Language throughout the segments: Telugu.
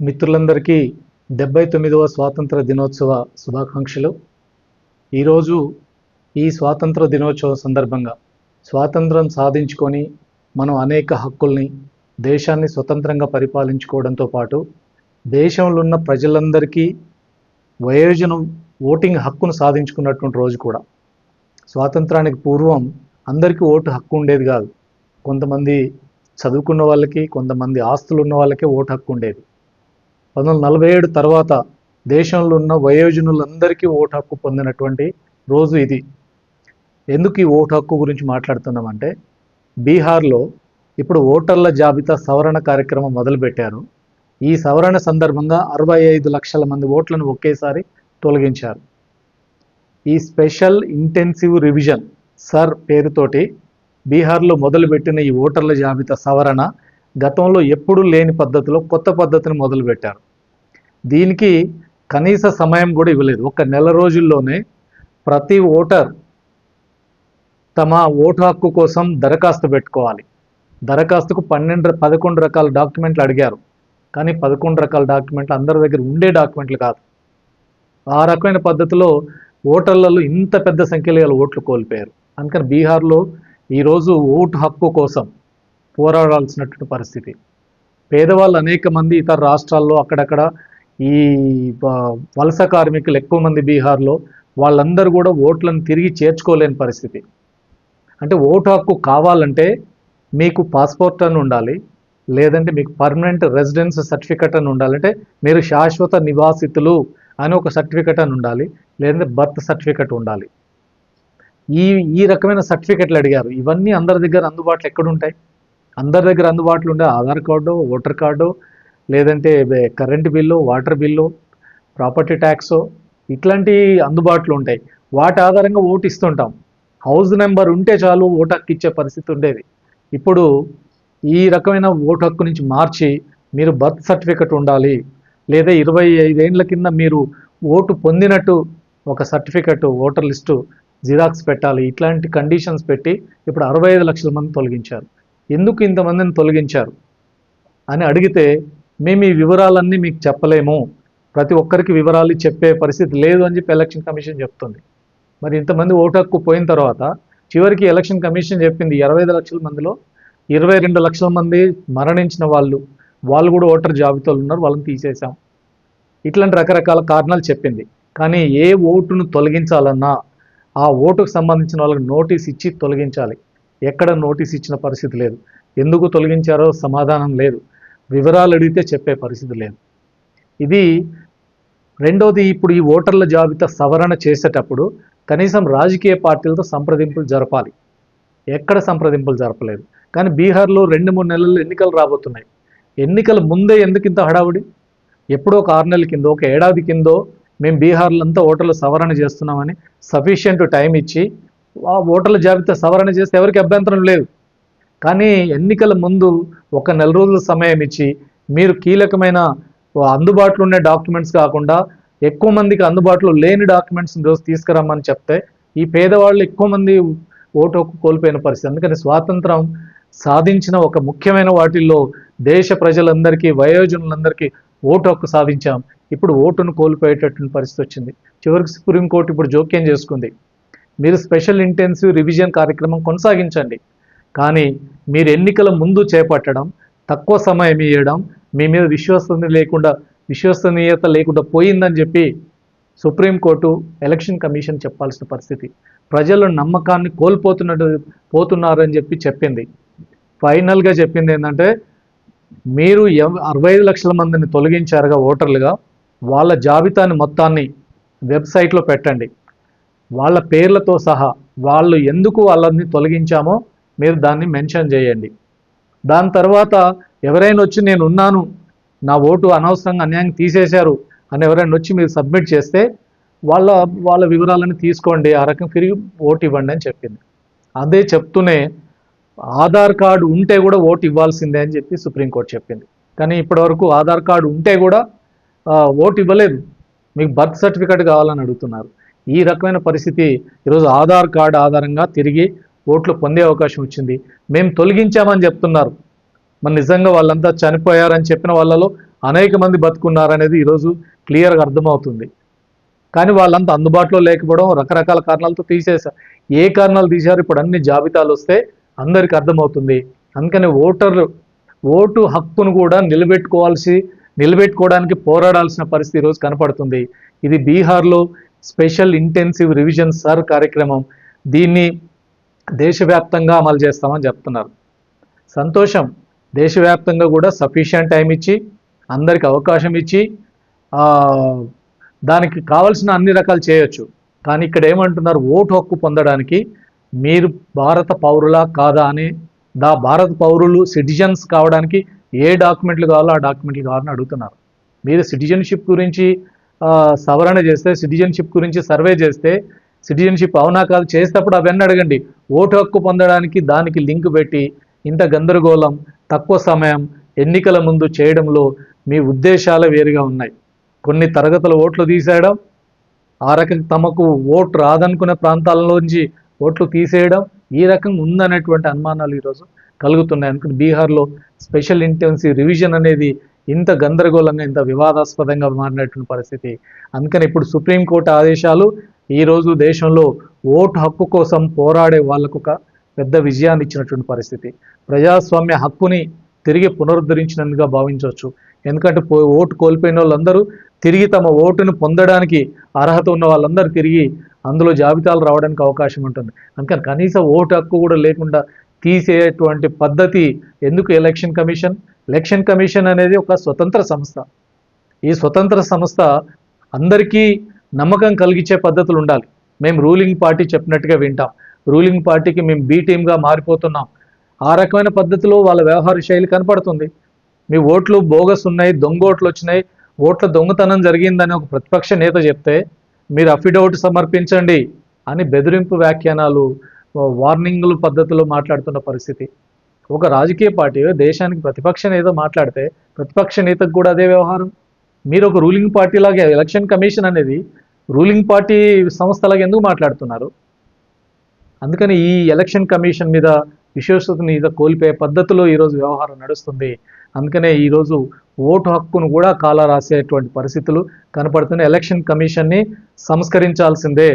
మిత్రులందరికీ డెబ్బై తొమ్మిదవ స్వాతంత్ర దినోత్సవ శుభాకాంక్షలు. ఈరోజు ఈ స్వాతంత్ర దినోత్సవం సందర్భంగా స్వాతంత్రం సాధించుకొని మనం అనేక హక్కుల్ని దేశాన్ని స్వతంత్రంగా పరిపాలించుకోవడంతో పాటు దేశంలో ఉన్న ప్రజలందరికీ వయోజనం ఓటింగ్ హక్కును సాధించుకున్నటువంటి రోజు కూడా. స్వాతంత్రానికి పూర్వం అందరికీ ఓటు హక్కు ఉండేది కాదు. కొంతమంది చదువుకున్న వాళ్ళకి కొంతమంది ఆస్తులు ఉన్న వాళ్ళకే ఓటు హక్కు ఉండేది. పంతొమ్మిది నలభై ఏడు తర్వాత దేశంలో ఉన్న వయోజనులందరికీ ఓటు హక్కు పొందినటువంటి రోజు ఇది. ఎందుకు ఈ ఓటు హక్కు గురించి మాట్లాడుతున్నామంటే బీహార్లో ఇప్పుడు ఓటర్ల జాబితా సవరణ కార్యక్రమం మొదలుపెట్టారు. ఈ సవరణ సందర్భంగా అరవై ఐదు లక్షల మంది ఓట్లను ఒకేసారి తొలగించారు. ఈ స్పెషల్ ఇంటెన్సివ్ రివిజన్ సర్ పేరుతోటి బీహార్లో మొదలుపెట్టిన ఈ ఓటర్ల జాబితా సవరణ గతంలో ఎప్పుడూ లేని పద్ధతిలో కొత్త పద్ధతిని మొదలుపెట్టారు. దీనికి కనీస సమయం కూడా ఇవ్వలేదు. ఒక నెల రోజుల్లోనే ప్రతి ఓటర్ తమ ఓటు హక్కు కోసం దరఖాస్తు పెట్టుకోవాలి. దరఖాస్తుకు పన్నెండు పదకొండు రకాల డాక్యుమెంట్లు అడిగారు. కానీ పదకొండు రకాల డాక్యుమెంట్లు అందరి దగ్గర ఉండే డాక్యుమెంట్లు కాదు. ఆ రకమైన పద్ధతిలో ఓటర్లలో ఇంత పెద్ద సంఖ్యలో ఓట్లు కోల్పోయారు. అందుకని బీహార్లో ఈరోజు ఓటు హక్కు కోసం పోరాడాల్సినటువంటి పరిస్థితి. పేదవాళ్ళు అనేక మంది ఇతర రాష్ట్రాల్లో అక్కడక్కడ ఈ వలస కార్మికులు ఎక్కువ మంది బీహార్లో వాళ్ళందరూ కూడా ఓట్లను తిరిగి చేర్చుకోలేని పరిస్థితి. అంటే ఓటు హక్కు కావాలంటే మీకు పాస్పోర్ట్ అని ఉండాలి లేదంటే మీకు పర్మనెంట్ రెసిడెన్స్ సర్టిఫికెట్ అని ఉండాలంటే మీరు శాశ్వత నివాసితులు అని ఒక సర్టిఫికెట్ అని ఉండాలి లేదంటే బర్త్ సర్టిఫికెట్ ఉండాలి. ఈ ఈ రకమైన సర్టిఫికెట్లు అడిగారు. ఇవన్నీ అందరి దగ్గర అందుబాటులో ఎక్కడుంటాయి అందరి దగ్గర అందుబాటులో ఉండే ఆధార్ కార్డు ఓటర్ కార్డు లేదంటే current current bill water bill property tax ఇట్లాంటి అందుబాటులో ఉంటాయి. వాటి ఆధారంగా ఓటు ఇస్తుంటాం. హౌస్ నెంబర్ ఉంటే చాలు ఓటు హక్కు ఇచ్చే పరిస్థితి ఉండేది. ఇప్పుడు ఈ రకమైన ఓటు హక్కు నుంచి మార్చి మీరు బర్త్ సర్టిఫికెట్ ఉండాలి లేదా ఇరవై ఐదేండ్ల కింద మీరు ఓటు పొందినట్టు ఒక సర్టిఫికెట్ ఓటర్ లిస్టు జిరాక్స్ పెట్టాలి ఇట్లాంటి కండిషన్స్ పెట్టి ఇప్పుడు అరవై ఐదు లక్షల మంది తొలగించారు. ఎందుకు ఇంతమందిని తొలగించారు? అని అడిగితే మేము ఈ వివరాలన్నీ మీకు చెప్పలేము. ప్రతి ఒక్కరికి వివరాలు చెప్పే పరిస్థితి లేదు అని చెప్పి ఎలక్షన్ కమిషన్ చెప్తుంది. మరి ఇంతమంది ఓటు హక్కు పోయిన తర్వాత చివరికి ఎలక్షన్ కమిషన్ చెప్పింది ఇరవై ఐదు లక్షల మందిలో ఇరవై రెండు లక్షల మంది మరణించిన వాళ్ళు వాళ్ళు కూడా ఓటర్ జాబితాలు ఉన్నారు వాళ్ళని తీసేశాం. ఇట్లాంటి రకరకాల కారణాలు చెప్పింది. కానీ ఏ ఓటును తొలగించాలన్నా ఆ ఓటుకు సంబంధించిన వాళ్ళకి నోటీస్ ఇచ్చి తొలగించాలి. ఎక్కడ నోటీస్ ఇచ్చిన పరిస్థితి లేదు. ఎందుకు తొలగించారో సమాధానం లేదు. వివరాలు అడిగితే చెప్పే పరిస్థితి లేదు. ఇది రెండోది ఇప్పుడు ఈ ఓటర్ల జాబితా సవరణ చేసేటప్పుడు కనీసం రాజకీయ పార్టీలతో సంప్రదింపులు జరపాలి. ఎక్కడ సంప్రదింపులు జరపలేదు. కానీ బీహార్లో రెండు మూడు నెలలు ఎన్నికలు రాబోతున్నాయి. ఎన్నికల ముందే ఎందుకు ఇంత హడావుడి? ఎప్పుడో ఒక ఆరు నెలల కిందో ఒక ఏడాది కిందో మేము బీహార్లో అంతా ఓటర్ల సవరణ చేస్తున్నామని సఫిషియంట్ టైం ఇచ్చి ఓటర్ల జాబితా సవరణ చేస్తే ఎవరికి అభ్యంతరం లేదు. కానీ ఎన్నికల ముందు ఒక నెల రోజుల సమయం ఇచ్చి మీరు కీలకమైన అందుబాటులో ఉండే డాక్యుమెంట్స్ కాకుండా ఎక్కువ మందికి అందుబాటులో లేని డాక్యుమెంట్స్ రోజు తీసుకురమ్మని చెప్తే ఈ పేదవాళ్ళు ఎక్కువ మంది ఓటు హక్కు కోల్పోయిన పరిస్థితి. అందుకని స్వాతంత్రం సాధించిన ఒక ముఖ్యమైన వాటిల్లో దేశ ప్రజలందరికీ వయోజనులందరికీ ఓటు హక్కు సాధించాం. ఇప్పుడు ఓటును కోల్పోయేటటువంటి పరిస్థితి వచ్చింది. చివరికి సుప్రీంకోర్టు ఇప్పుడు జోక్యం చేసుకుంది. మీరు స్పెషల్ ఇంటెన్సివ్ రివిజన్ కార్యక్రమం కొనసాగించండి. కానీ మీరు ఎన్నికల ముందు చేపట్టడం తక్కువ సమయం ఇవ్వడం మీ మీద విశ్వసనీయ లేకుండా విశ్వసనీయత లేకుండా పోయిందని చెప్పి సుప్రీంకోర్టు ఎలక్షన్ కమిషన్ చెప్పాల్సిన పరిస్థితి. ప్రజల నమ్మకాన్ని కోల్పోతున్నట్టు పోతున్నారని చెప్పి చెప్పింది. ఫైనల్గా చెప్పింది ఏంటంటే మీరు అరవై ఐదు లక్షల మందిని తొలగించారుగా ఓటర్లుగా వాళ్ళ జాబితాని మొత్తాన్ని వెబ్సైట్లో పెట్టండి. వాళ్ళ పేర్లతో సహా వాళ్ళు ఎందుకు వాళ్ళని తొలగించామో మీరు దాన్ని మెన్షన్ చేయండి. దాని తర్వాత ఎవరైనా వచ్చి నేను ఉన్నాను నా ఓటు అనవసరంగా అన్యాయం తీసేశారు అని ఎవరైనా వచ్చి మీరు సబ్మిట్ చేస్తే వాళ్ళ వాళ్ళ వివరాలను తీసుకోండి ఆ రకం తిరిగి ఓటు ఇవ్వండి అని చెప్పింది. అదే చెప్తూనే ఆధార్ కార్డు ఉంటే కూడా ఓటు ఇవ్వాల్సిందే అని చెప్పి సుప్రీంకోర్టు చెప్పింది. కానీ ఇప్పటివరకు ఆధార్ కార్డు ఉంటే కూడా ఓటు ఇవ్వలేదు. మీకు బర్త్ సర్టిఫికేట్ కావాలని అడుగుతున్నారు. ఈ రకమైన పరిస్థితి ఈరోజు ఆధార్ కార్డు ఆధారంగా తిరిగి ఓట్లు పొందే అవకాశం వచ్చింది. మేము తొలగించామని చెప్తున్నారు. మరి నిజంగా వాళ్ళంతా చనిపోయారని చెప్పిన వాళ్ళలో అనేక మంది బతుకున్నారనేది ఈరోజు క్లియర్గా అర్థమవుతుంది. కానీ వాళ్ళంతా అందుబాటులో లేకపోవడం రకరకాల కారణాలతో తీసేశారు ఏ కారణాలు తీశారు? ఇప్పుడు అన్ని జాబితాలు వస్తే అందరికి అర్థమవుతుంది. అందుకని ఓటర్లు ఓటు హక్కును కూడా నిలబెట్టుకోవాల్సి నిలబెట్టుకోవడానికి పోరాడాల్సిన పరిస్థితి ఈరోజు కనపడుతుంది. ఇది బీహార్లో స్పెషల్ ఇంటెన్సివ్ రివిజన్ సర్ కార్యక్రమం దీన్ని దేశవ్యాప్తంగా అమలు చేస్తామని చెప్తున్నారు. సంతోషం దేశవ్యాప్తంగా కూడా సఫిషియంట్ టైం ఇచ్చి అందరికి అవకాశం ఇచ్చి దానికి కావాల్సిన అన్ని రకాలు చేయొచ్చు. కానీ ఇక్కడ ఏమంటున్నారు ఓటు హక్కు పొందడానికి మీరు భారత పౌరులా కాదా అని దా భారత పౌరులు సిటిజన్స్ కావడానికి ఏ డాక్యుమెంట్లు కావాలో ఆ డాక్యుమెంట్లు కావాలని అడుగుతున్నారు. మీరు సిటిజన్షిప్ గురించి సవరణ చేస్తే సిటిజన్షిప్ గురించి సర్వే చేస్తే సిటిజన్షిప్ అవునా కాదు చేసేటప్పుడు అవన్నీ అడగండి. ఓటు హక్కు పొందడానికి దానికి లింక్ పెట్టి ఇంత గందరగోళం తక్కువ సమయం ఎన్నికల ముందు చేయడంలో మీ ఉద్దేశాలు వేరుగా ఉన్నాయి. కొన్ని తరగతుల ఓట్లు తీసేయడం ఆ రకం తమకు ఓటు రాదనుకునే ప్రాంతాలలోంచి ఓట్లు తీసేయడం ఈ రకంగా ఉందనేటువంటి అనుమానాలు ఈరోజు కలుగుతున్నాయి. అనుకుని బీహార్లో స్పెషల్ ఇంటెన్సివ్ రివిజన్ అనేది ఇంత గందరగోళంగా ఇంత వివాదాస్పదంగా మారినటువంటి పరిస్థితి. అందుకని ఇప్పుడు సుప్రీంకోర్టు ఆదేశాలు ఈరోజు దేశంలో ఓటు హక్కు కోసం పోరాడే వాళ్ళకు ఒక పెద్ద విజయాన్ని ఇచ్చినటువంటి పరిస్థితి. ప్రజాస్వామ్య హక్కుని తిరిగి పునరుద్ధరించినందుగా భావించవచ్చు. ఎందుకంటే పో- ఓటు కోల్పోయిన వాళ్ళందరూ తిరిగి తమ ఓటును పొందడానికి అర్హత ఉన్న వాళ్ళందరూ తిరిగి అందులో జాబితాలు రావడానికి అవకాశం ఉంటుంది. అందుకని కనీస ఓటు హక్కు కూడా లేకుండా తీసేటువంటి పద్ధతి ఎందుకు ఎలక్షన్ కమిషన్? ఎలక్షన్ కమిషన్ అనేది ఒక స్వతంత్ర సంస్థ. ఈ స్వతంత్ర సంస్థ అందరికీ నమ్మకం కలిగించే పద్ధతులు ఉండాలి. మేము రూలింగ్ పార్టీ చెప్పినట్టుగా వింటాం. రూలింగ్ పార్టీకి మేము బీ టీమ్గా మారిపోతున్నాం. ఆ రకమైన పద్ధతిలో వాళ్ళ వ్యవహార శైలి కనపడుతుంది. మీ ఓట్లు బోగస్ ఉన్నాయి దొంగ ఓట్లు వచ్చినాయి. ఓట్ల దొంగతనం జరిగిందని ఒక ప్రతిపక్ష నేత చెప్తే మీరు అఫిడవిట్ సమర్పించండి అని బెదిరింపు వ్యాఖ్యానాలు వార్నింగ్లు పద్ధతిలో మాట్లాడుతున్న పరిస్థితి. ఒక రాజకీయ పార్టీ దేశానికి ప్రతిపక్ష నేత మాట్లాడితే ప్రతిపక్ష నేతకు కూడా అదే వ్యవహారం. మీరు ఒక రూలింగ్ పార్టీ లాగా ఎలక్షన్ కమిషన్ అనేది రూలింగ్ పార్టీ సంస్థలాగా ఎందుకు మాట్లాడుతున్నారు? అందుకని ఈ ఎలక్షన్ కమిషన్ మీద విశ్వసత మీద కోల్పోయే పద్ధతిలో ఈరోజు వ్యవహారం నడుస్తుంది. అందుకనే ఈరోజు ఓటు హక్కును కూడా కాల రాసేటువంటి పరిస్థితులు కనపడుతున్నాయి. ఎలక్షన్ కమిషన్ని సంస్కరించాల్సిందే.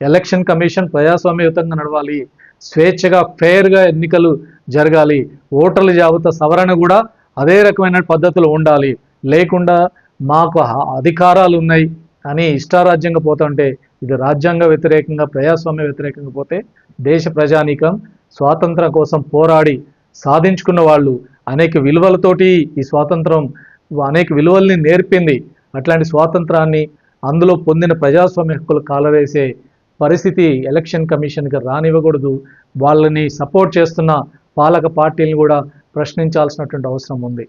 ఎలక్షన్ కమిషన్ ప్రజాస్వామ్యయుతంగా నడవాలి. స్వేచ్ఛగా ఫెయిర్గా ఎన్నికలు జరగాలి. ఓటర్ల జాబితా సవరణ కూడా అదే రకమైన పద్ధతులు ఉండాలి. లేకుండా మాకు అధికారాలు ఉన్నాయి అని ఇష్టారాజ్యంగా పోతుంటే ఇది రాజ్యాంగ వ్యతిరేకంగా ప్రజాస్వామ్య వ్యతిరేకంగా పోతే దేశ ప్రజానీకం స్వాతంత్రం కోసం పోరాడి సాధించుకున్న వాళ్ళు అనేక విలువలతోటి ఈ స్వాతంత్రం అనేక విలువల్ని నేర్పింది. అట్లాంటి స్వాతంత్రాన్ని అందులో పొందిన ప్రజాస్వామ్య హక్కులు కాలవేసే పరిస్థితి ఎలక్షన్ కమిషన్కి రానివ్వకూడదు. వాళ్ళని సపోర్ట్ చేస్తున్న పాలక పార్టీలను కూడా ప్రశ్నించాల్సినటువంటి అవసరం ఉంది.